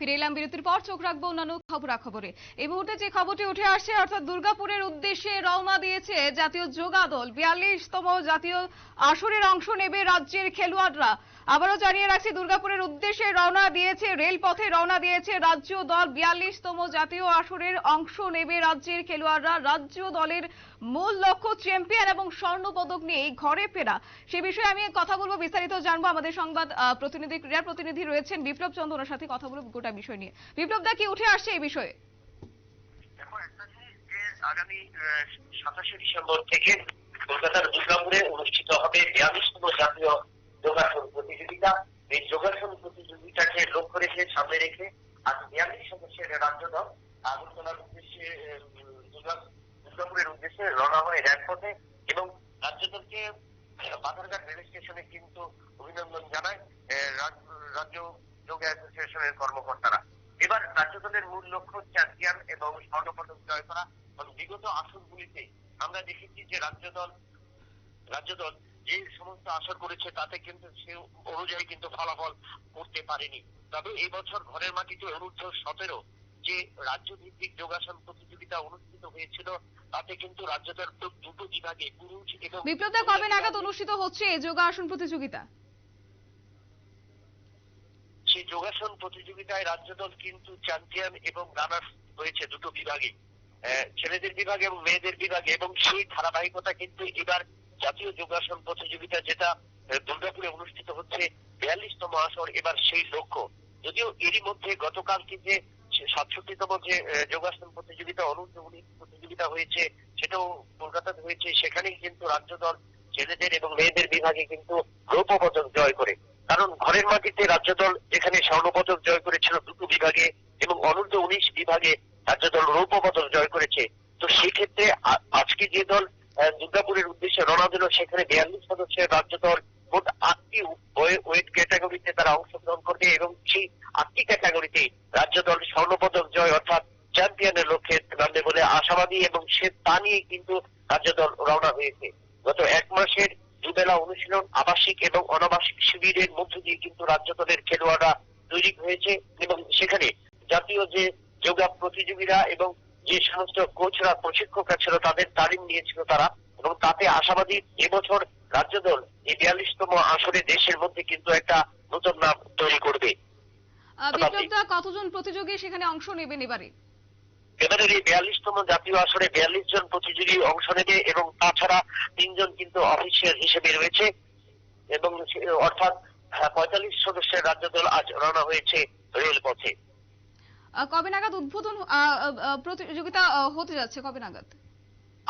ফিরে এলাম বিরতির পর, চোখ রাখব অন্যান্য খবরাখবরে। এই মুহূর্তে যে খবরটি উঠে আসছে অর্থাৎ দুর্গাপুরের উদ্দেশ্যে রওনা দিয়েছে জাতীয় যোগা দল। বিয়াল্লিশতম জাতীয় আসরের অংশ নেবে রাজ্যের খেলোয়াড়রা। আবারও জানিয়ে রাখছি, দুর্গাপুরের উদ্দেশ্যে রওনা দিয়েছে, রেলপথে রওনা দিয়েছে রাজ্য দল। বিয়াল্লিশতম জাতীয় আসরের অংশ নেবে রাজ্যের খেলোয়াড়রা। রাজ্য দলের মূল লক্ষ্য চ্যাম্পিয়ন এবং স্বর্ণ পদক নিয়ে ঘরে ফেরা। সে বিষয়ে আমি কথা বলব, বিস্তারিত জানব। আমাদের সংবাদ প্রতিনিধি, ক্রীড়া প্রতিনিধি রয়েছেন বিপ্লব চন্দ্র ওনার সাথে কথা বলব গোটা বিষয় নিয়ে। বিপ্লব দা, কি উঠে আসছে এই বিষয়ে? আগামী সাতাশে ডিসেম্বর থেকে কলকাতার দুর্গাপুরে অনুষ্ঠিত হবে বিয়াল্লিশতম জাতীয় যোগাসন প্রতিযোগিতা। এই যোগাসন প্রতিযোগিতাকে লক্ষ্য রেখে, সামনে রেখে আজ রাজ্য দল আগরতলার উদ্দেশ্যে দুর্গাপুরের উদ্দেশ্যে রওনা হয় র্যাম্পথে এবং রাজ্য দলকে বাধারঘাট রেল স্টেশনে কিন্তু অভিনন্দন জানায় রাজ্য যোগ অ্যাসোসিয়েশনের কর্মকর্তারা। এবার রাজ্য দলের মূল লক্ষ্য চ্যাম্পিয়ন এবং স্বর্ণপদক জয় করা এবং বিগত আসরগুলিতে আমরা দেখেছি যে রাজ্য দল রাজ্য দল যে সমস্ত আসর করেছে তাতে কিন্তু সে অনুযায়ী কিন্তু ফলাফল করতে পারেনি। তবে এই বছর ঘরের মাটিতে অনূর্ধ্ব সতেরো যে রাজ্য ভিত্তিক যোগাসন প্রতিযোগিতা অনুষ্ঠিত হয়েছিল তাতে কিন্তু রাজ্য দুটো বিভাগে পুরুষ এবং বিপ্লব দা কবে নাগাদ অনুষ্ঠিত হচ্ছে এই যোগাসন প্রতিযোগিতা? সেই যোগাসন প্রতিযোগিতায় রাজ্য দল কিন্তু চ্যাম্পিয়ন এবং রানার্স হয়েছে দুটো বিভাগে। ছেলেদের বিভাগে এবং মেয়েদের বিভাগে এবং সেই ধারাবাহিকতা কিন্তু এবার জাতীয় যোগাসন প্রতিযোগিতা যেটা দুর্গাপুরে অনুষ্ঠিত হচ্ছে বিয়াল্লিশতম আসর এবার সেই লক্ষ্য। যদিও এরই মধ্যে গতকাল যে সাতষট্টিতম যে যোগাসন প্রতিযোগিতা অনূর্ধ্ব উনিশ প্রতিযোগিতা হয়েছে, সেটাও কলকাতাতে হয়েছে, সেখানেই কিন্তু রাজ্য দল ছেলেদের এবং মেয়েদের বিভাগে কিন্তু রৌপ্য পদক জয় করে। কারণ ঘরের মাটিতে রাজ্য দল যেখানে স্বর্ণপদক জয় করেছিল দুটো বিভাগে এবং অনূর্ধ্ব উনিশ বিভাগে রাজ্য দল রৌপ্য পদক জয় করেছে। তো সেক্ষেত্রে আজকে যে দল দুর্গাপুরের উদ্দেশ্যে রওনা দিল, সেখানে বিয়াল্লিশ সদস্যের রাজ্য দল মোট আটটি ওয়েট ক্যাটাগরিতে তারা অংশগ্রহণ করবে এবং সেই আটটি ক্যাটাগরিতে রাজ্য দল স্বর্ণপদক জয় অর্থাৎ চ্যাম্পিয়নের লক্ষ্যে আশাবাদী এবং সে তা নিয়ে কিন্তু রাজ্য দল রওনা হয়েছে। গত এক মাসের দুবেলা অনুশীলন আবাসিক এবং অনাবাসিক শিবিরের মধ্য দিয়ে কিন্তু রাজ্য দলের খেলোয়াড়রা তৈরি হয়েছে এবং সেখানে জাতীয় যে যোগা প্রতিযোগীরা এবং যে সমস্ত কোচরা প্রশিক্ষকরা ছিল তাদের তালিম নিয়েছিল তারা এবং তাতে আশাবাদী এবছর রাজ্য দল এই বিয়াল্লিশতম আসরে দেশের মধ্যে কিন্তু একটা নতুন নাম তৈরি করবে। আহ, বিপ্লব দা কতজন প্রতিযোগী সেখানে অংশ নেবেন এবারে? এবারের এই বিয়াল্লিশতম জাতীয় আসরে বিয়াল্লিশ জন প্রতিযোগী অংশ নেবে এবং তাছাড়া তিনজন কিন্তু অফিসিয়াল হিসেবে রয়েছে এবং অর্থাৎ পঁয়তাল্লিশ সদস্যের রাজ্য দল আজ রওনা হয়েছে রেলপথে। কবে নাগাদ উদ্বোধন প্রতিযোগিতা হতে যাচ্ছে? কবে নাগাদ?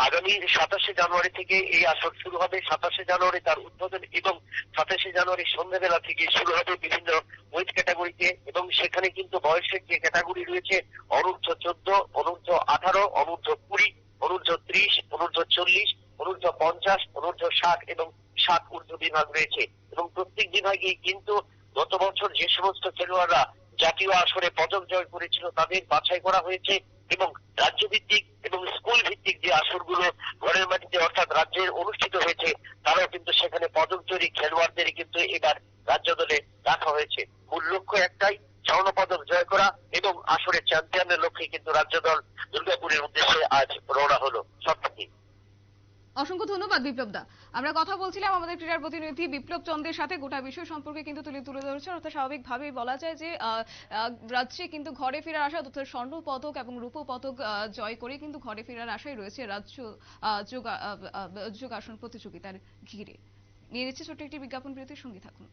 আগামী সাতাশে জানুয়ারি থেকে এই আসর শুরু হবে। সাতাশে জানুয়ারি তার উদ্বোধন এবং সাতাশে জানুয়ারি সন্ধ্যাবেলা থেকে শুরু হবে বিভিন্ন ওয়েট ক্যাটাগরিতে এবং সেখানে কিন্তু বয়সের যে ক্যাটাগরি রয়েছে, অনূর্ধ্ব চোদ্দ, অনূর্ধ্ব আঠারো, অনূর্ধ্ব কুড়ি, অনূর্ধ্ব ত্রিশ, অনূর্ধ্ব চল্লিশ, অনূর্ধ্ব পঞ্চাশ, অনূর্ধ্ব ষাট এবং সাত ঊর্ধ্ব বিভাগ রয়েছে। এবং প্রত্যেক বিভাগেই কিন্তু গত বছর যে সমস্ত খেলোয়াড়রা জাতীয় আসরে পদক জয় করেছিল তাদের বাছাই করা হয়েছে এবং রাজ্য ভিত্তিক এবং স্কুল ভিত্তিক যে আসরগুলো ঘরের মাটিতে অর্থাৎ রাজ্যের অনুষ্ঠিত হয়েছে, তারাও কিন্তু সেখানে পদক তৈরি খেলোয়াড়দের কিন্তু এবার রাজ্য দলে রাখা হয়েছে। মূল লক্ষ্য একটাই, স্বর্ণ পদক জয় করা এবং আসরে চ্যাম্পিয়নের লক্ষ্যে কিন্তু রাজ্য দল দুর্গাপুরের উদ্দেশ্যে আজ রওনা অসংখ্য ধন্যবাদ বিপ্লব দা আমরা কথা বলছিলাম আমাদের ক্রীড়ার প্রতিনিধি বিপ্লব চন্দ্রের সাথে। গোটা বিষয় সম্পর্কে কিন্তু তুলে তুলে ধরেছেন অর্থাৎ স্বাভাবিকভাবেই বলা যায় যে রাজ্যে কিন্তু ঘরে ফেরার আসা অর্থাৎ স্বর্ণ পদক এবং রূপ পদক জয় করে কিন্তু ঘরে ফেরার আশাই রয়েছে রাজ্য যোগাসন প্রতিযোগিতার ঘিরে। নিয়ে নিচ্ছে ছোট্ট একটি বিজ্ঞাপন বিরতির সঙ্গে থাকুন।